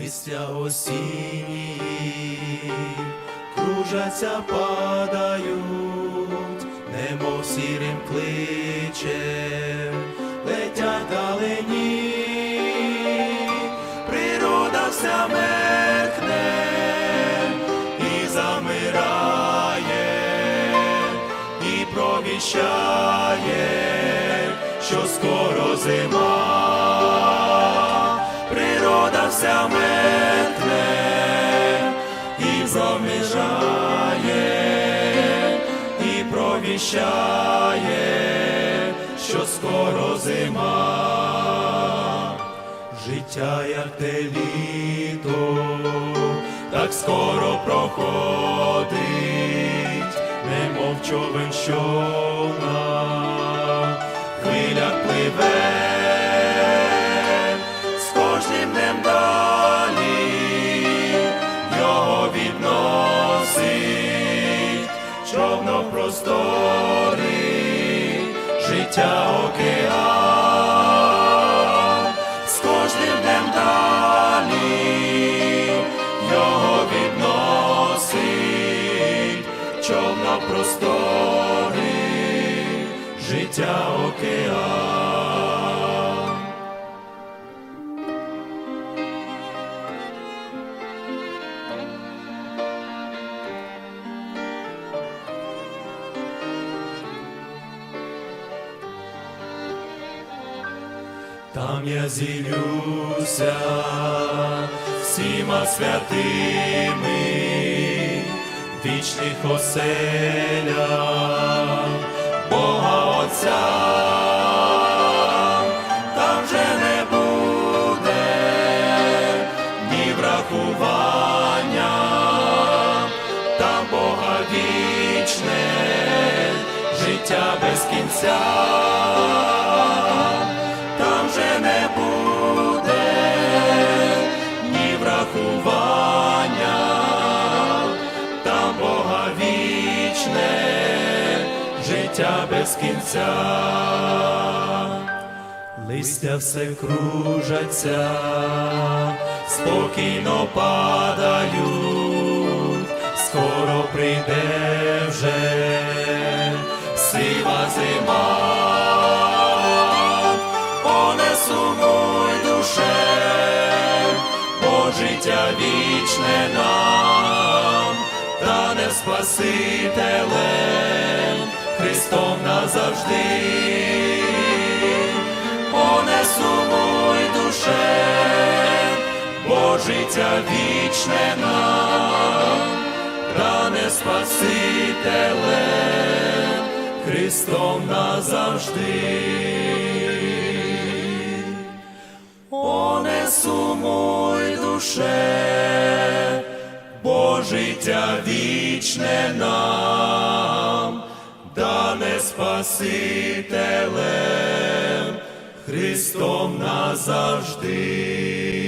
листя осінні, кружаться, падають, немов сірим кличем, летять далині, природа вся меркне і замирає, і провіщає, що скоро зима, і і провіщає, що скоро зима, життя як те літо, так скоро проходить, немов човен, що на хвилях пливе, відносить, човно в просторі, життя океан, з кожним днем далі його відносить, човно в просторі, життя океан. Там я зілюся всіма святими, вічних оселях Бога Отця, вічне, життя без кінця життя без кінця, листя все кружаться, спокійно падають, скоро прийде вже сива зима. О, не душе, бо життя вічне нам, дане Спасителем, Христом назавжди. О, не сумуй душе, бо життя вічне нам, дане Спасителем, Христом назавжди. О, не сумуй душе, бо життя вічне нам, Спасителем, Христом назавжди.